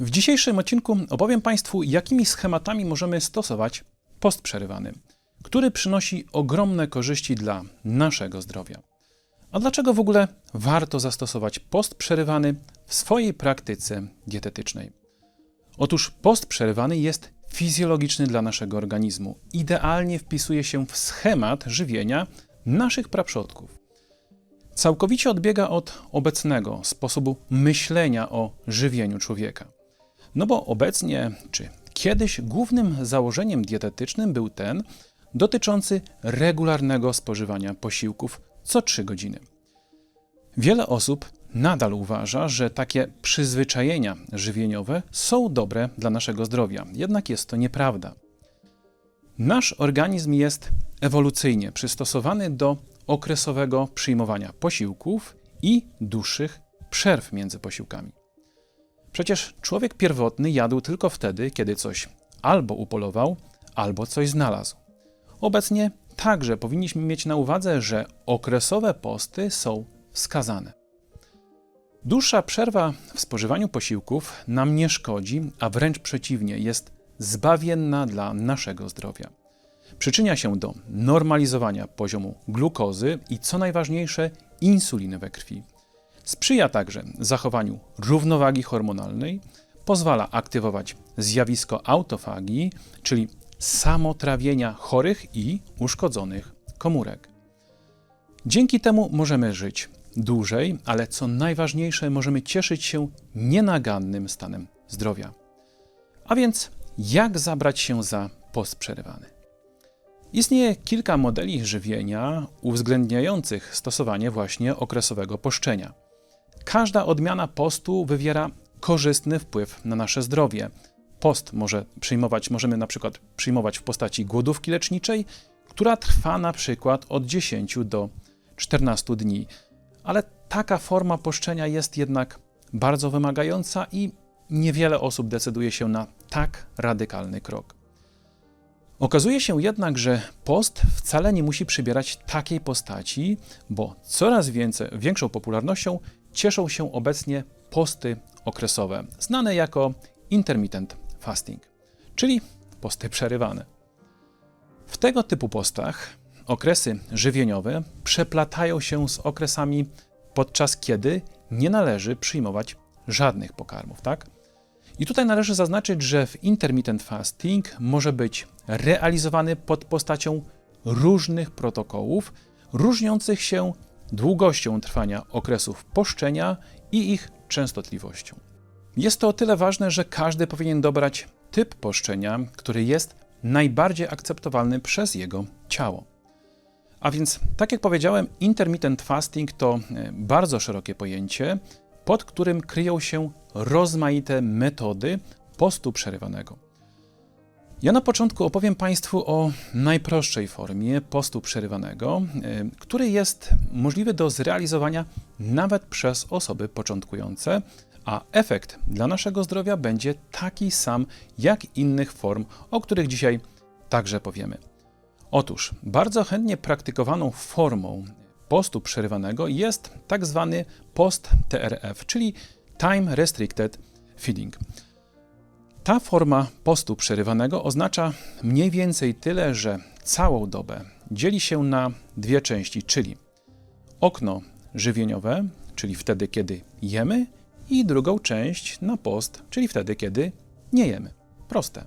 W dzisiejszym odcinku opowiem Państwu, jakimi schematami możemy stosować post przerywany, który przynosi ogromne korzyści dla naszego zdrowia. A dlaczego w ogóle warto zastosować post przerywany w swojej praktyce dietetycznej? Otóż post przerywany jest fizjologiczny dla naszego organizmu. Idealnie wpisuje się w schemat żywienia naszych praprzodków. Całkowicie odbiega od obecnego sposobu myślenia o żywieniu człowieka. No bo obecnie, czy kiedyś głównym założeniem dietetycznym był ten dotyczący regularnego spożywania posiłków co 3 godziny. Wiele osób nadal uważa, że takie przyzwyczajenia żywieniowe są dobre dla naszego zdrowia, jednak jest to nieprawda. Nasz organizm jest ewolucyjnie przystosowany do okresowego przyjmowania posiłków i dłuższych przerw między posiłkami. Przecież człowiek pierwotny jadł tylko wtedy, kiedy coś albo upolował, albo coś znalazł. Obecnie także powinniśmy mieć na uwadze, że okresowe posty są wskazane. Dłuższa przerwa w spożywaniu posiłków nam nie szkodzi, a wręcz przeciwnie, jest zbawienna dla naszego zdrowia. Przyczynia się do normalizowania poziomu glukozy i co najważniejsze insuliny we krwi. Sprzyja także zachowaniu równowagi hormonalnej, pozwala aktywować zjawisko autofagii, czyli samotrawienia chorych i uszkodzonych komórek. Dzięki temu możemy żyć dłużej, ale co najważniejsze, możemy cieszyć się nienagannym stanem zdrowia. A więc, jak zabrać się za post przerywany? Istnieje kilka modeli żywienia uwzględniających stosowanie właśnie okresowego poszczenia. Każda odmiana postu wywiera korzystny wpływ na nasze zdrowie. Post może przyjmować, możemy na przykład przyjmować w postaci głodówki leczniczej, która trwa na przykład od 10 do 14 dni. Ale taka forma poszczenia jest jednak bardzo wymagająca i niewiele osób decyduje się na tak radykalny krok. Okazuje się jednak, że post wcale nie musi przybierać takiej postaci, bo coraz więcej, większą popularnością cieszą się obecnie posty okresowe, znane jako intermittent fasting, czyli posty przerywane. W tego typu postach okresy żywieniowe przeplatają się z okresami, podczas kiedy nie należy przyjmować żadnych pokarmów, tak? I tutaj należy zaznaczyć, że w intermittent fasting może być realizowany pod postacią różnych protokołów, różniących się długością trwania okresów poszczenia i ich częstotliwością. Jest to o tyle ważne, że każdy powinien dobrać typ poszczenia, który jest najbardziej akceptowalny przez jego ciało. A więc, tak jak powiedziałem, intermittent fasting to e, bardzo szerokie pojęcie, pod którym kryją się rozmaite metody postu przerywanego. Ja na początku opowiem Państwu o najprostszej formie postu przerywanego, e, który jest możliwy do zrealizowania nawet przez osoby początkujące, a efekt dla naszego zdrowia będzie taki sam jak innych form, o których dzisiaj także powiemy. Otóż bardzo chętnie praktykowaną formą postu przerywanego jest tak zwany post TRF, czyli Time Restricted Feeding. Ta forma postu przerywanego oznacza mniej więcej tyle, że całą dobę dzieli się na dwie części, czyli okno żywieniowe, czyli wtedy, kiedy jemy, i drugą część na post, czyli wtedy, kiedy nie jemy. Proste.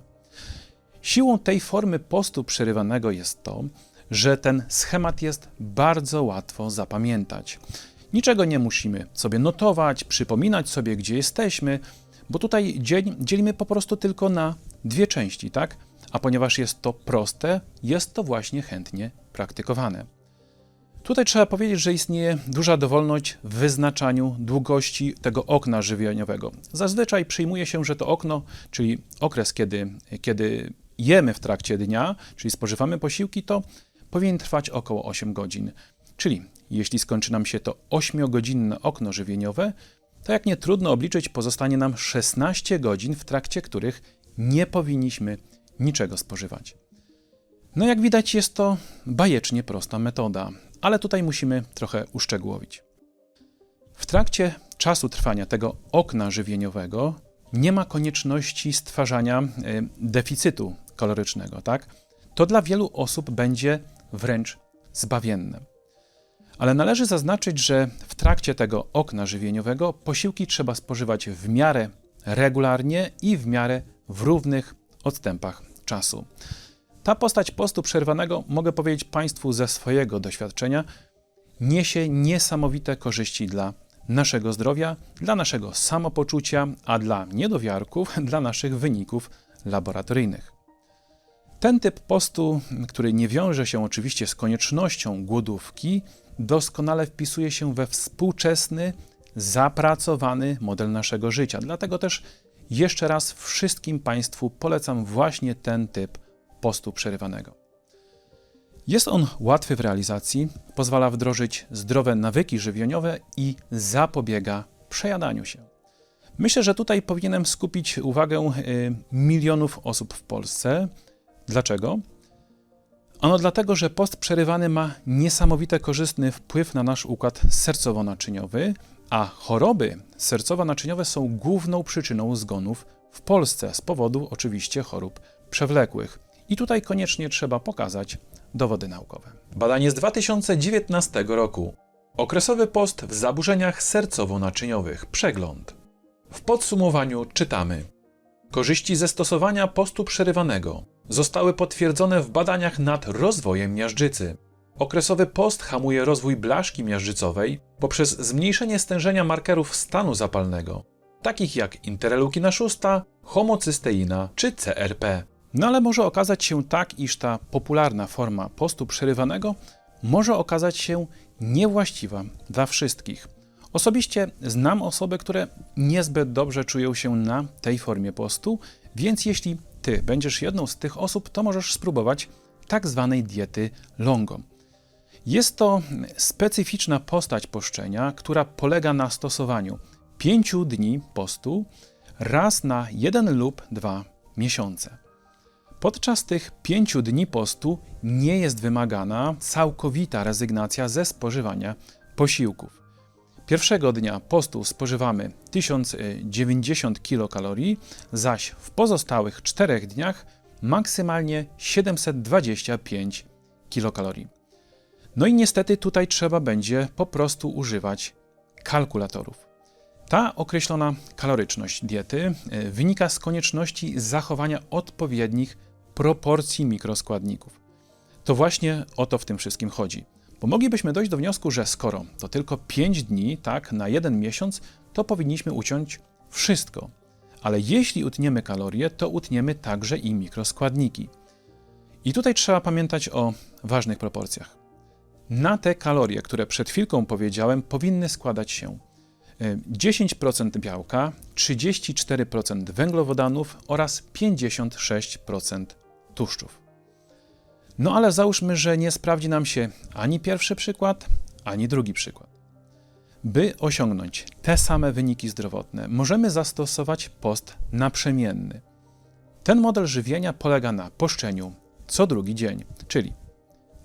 Siłą tej formy postu przerywanego jest to, że ten schemat jest bardzo łatwo zapamiętać. Niczego nie musimy sobie notować, przypominać sobie, gdzie jesteśmy, bo tutaj dzień dzielimy po prostu tylko na dwie części, tak? A ponieważ jest to proste, jest to właśnie chętnie praktykowane. Tutaj trzeba powiedzieć, że istnieje duża dowolność w wyznaczaniu długości tego okna żywieniowego. Zazwyczaj przyjmuje się, że to okno, czyli okres, kiedy, kiedy jemy w trakcie dnia, czyli spożywamy posiłki, to powinien trwać około 8 godzin. Czyli jeśli skończy nam się to 8-godzinne okno żywieniowe, to jak nie trudno obliczyć, pozostanie nam 16 godzin, w trakcie których nie powinniśmy niczego spożywać. No jak widać, jest to bajecznie prosta metoda, ale tutaj musimy trochę uszczegółowić. W trakcie czasu trwania tego okna żywieniowego nie ma konieczności stwarzania y, deficytu kalorycznego, tak? To dla wielu osób będzie wręcz zbawienne. Ale należy zaznaczyć, że w trakcie tego okna żywieniowego posiłki trzeba spożywać w miarę regularnie i w miarę w równych odstępach czasu. Ta postać postu przerwanego, mogę powiedzieć Państwu ze swojego doświadczenia, niesie niesamowite korzyści dla naszego zdrowia, dla naszego samopoczucia, a dla niedowiarków, dla naszych wyników laboratoryjnych. Ten typ postu, który nie wiąże się oczywiście z koniecznością głodówki, doskonale wpisuje się we współczesny, zapracowany model naszego życia. Dlatego też jeszcze raz wszystkim Państwu polecam właśnie ten typ postu przerywanego. Jest on łatwy w realizacji, pozwala wdrożyć zdrowe nawyki żywieniowe i zapobiega przejadaniu się. Myślę, że tutaj powinienem skupić uwagę y, milionów osób w Polsce. Dlaczego? Ano dlatego, że post przerywany ma niesamowite korzystny wpływ na nasz układ sercowo-naczyniowy, a choroby sercowo-naczyniowe są główną przyczyną zgonów w Polsce z powodu oczywiście chorób przewlekłych. I tutaj koniecznie trzeba pokazać dowody naukowe. Badanie z 2019 roku. Okresowy post w zaburzeniach sercowo-naczyniowych. Przegląd. W podsumowaniu czytamy: Korzyści ze stosowania postu przerywanego zostały potwierdzone w badaniach nad rozwojem miażdżycy. Okresowy post hamuje rozwój blaszki miażdżycowej poprzez zmniejszenie stężenia markerów stanu zapalnego, takich jak interleukina 6, homocysteina czy CRP. No ale może okazać się tak, iż ta popularna forma postu przerywanego może okazać się niewłaściwa dla wszystkich. Osobiście znam osoby, które niezbyt dobrze czują się na tej formie postu, więc jeśli ty będziesz jedną z tych osób, to możesz spróbować tak zwanej diety longo. Jest to specyficzna postać poszczenia, która polega na stosowaniu 5 dni postu raz na jeden lub dwa miesiące. Podczas tych pięciu dni postu nie jest wymagana całkowita rezygnacja ze spożywania posiłków. Pierwszego dnia postu spożywamy 1090 kilokalorii, zaś w pozostałych czterech dniach maksymalnie 725 kilokalorii. No i niestety tutaj trzeba będzie po prostu używać kalkulatorów. Ta określona kaloryczność diety e, wynika z konieczności zachowania odpowiednich proporcji mikroskładników. To właśnie o to w tym wszystkim chodzi. Bo moglibyśmy dojść do wniosku, że skoro to tylko 5 dni, tak, na jeden miesiąc, to powinniśmy uciąć wszystko. Ale jeśli utniemy kalorie, to utniemy także i mikroskładniki. I tutaj trzeba pamiętać o ważnych proporcjach. Na te kalorie, które przed chwilką powiedziałem, powinny składać się 10% białka, 34% węglowodanów oraz 56% tłuszczów. No ale załóżmy, że nie sprawdzi nam się ani pierwszy przykład, ani drugi przykład. By osiągnąć te same wyniki zdrowotne, możemy zastosować post naprzemienny. Ten model żywienia polega na poszczeniu co drugi dzień, czyli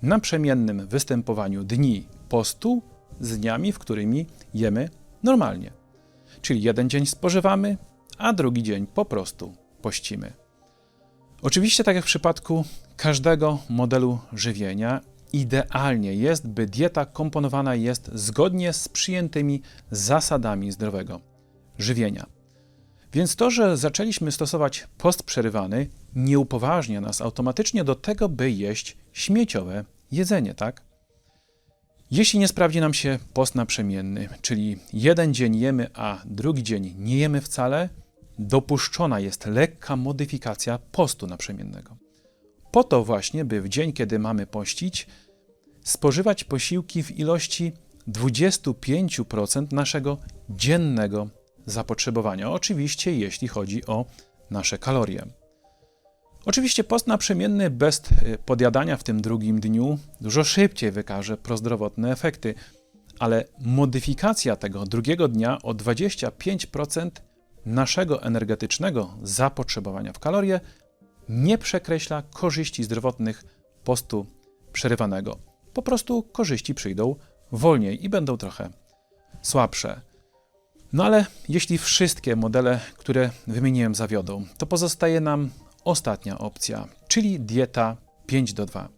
naprzemiennym występowaniu dni postu z dniami, w którymi jemy normalnie. Czyli jeden dzień spożywamy, a drugi dzień po prostu pościmy. Oczywiście, tak jak w przypadku każdego modelu żywienia, idealnie jest, by dieta komponowana jest zgodnie z przyjętymi zasadami zdrowego żywienia. Więc to, że zaczęliśmy stosować post przerywany, nie upoważnia nas automatycznie do tego, by jeść śmieciowe jedzenie, tak? Jeśli nie sprawdzi nam się post naprzemienny, czyli jeden dzień jemy, a drugi dzień nie jemy wcale, dopuszczona jest lekka modyfikacja postu naprzemiennego. Po to właśnie, by w dzień, kiedy mamy pościć, spożywać posiłki w ilości 25% naszego dziennego zapotrzebowania. Oczywiście, jeśli chodzi o nasze kalorie. Oczywiście post naprzemienny bez e, podjadania w tym drugim dniu dużo szybciej wykaże prozdrowotne efekty, ale modyfikacja tego drugiego dnia o 25% naszego energetycznego zapotrzebowania w kalorie nie przekreśla korzyści zdrowotnych postu przerywanego. Po prostu korzyści przyjdą wolniej i będą trochę słabsze. No ale jeśli wszystkie modele, które wymieniłem, zawiodą, to pozostaje nam ostatnia opcja, czyli dieta 5 do 2.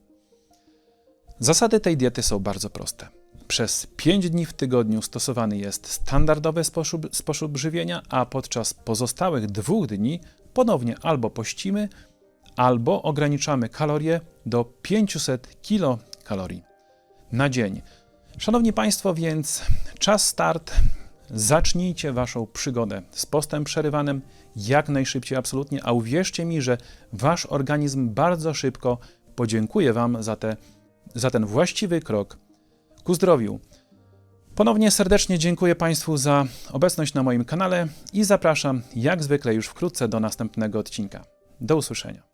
Zasady tej diety są bardzo proste. Przez 5 dni w tygodniu stosowany jest standardowy sposób, sposób żywienia, a podczas pozostałych dwóch dni ponownie albo pościmy, albo ograniczamy kalorie do 500 kilokalorii na dzień. Szanowni Państwo, więc czas start. Zacznijcie Waszą przygodę z postem przerywanym jak najszybciej, absolutnie, a uwierzcie mi, że Wasz organizm bardzo szybko podziękuje Wam za, te, za ten właściwy krok ku zdrowiu. Ponownie serdecznie dziękuję Państwu za obecność na moim kanale i zapraszam jak zwykle już wkrótce do następnego odcinka. Do usłyszenia.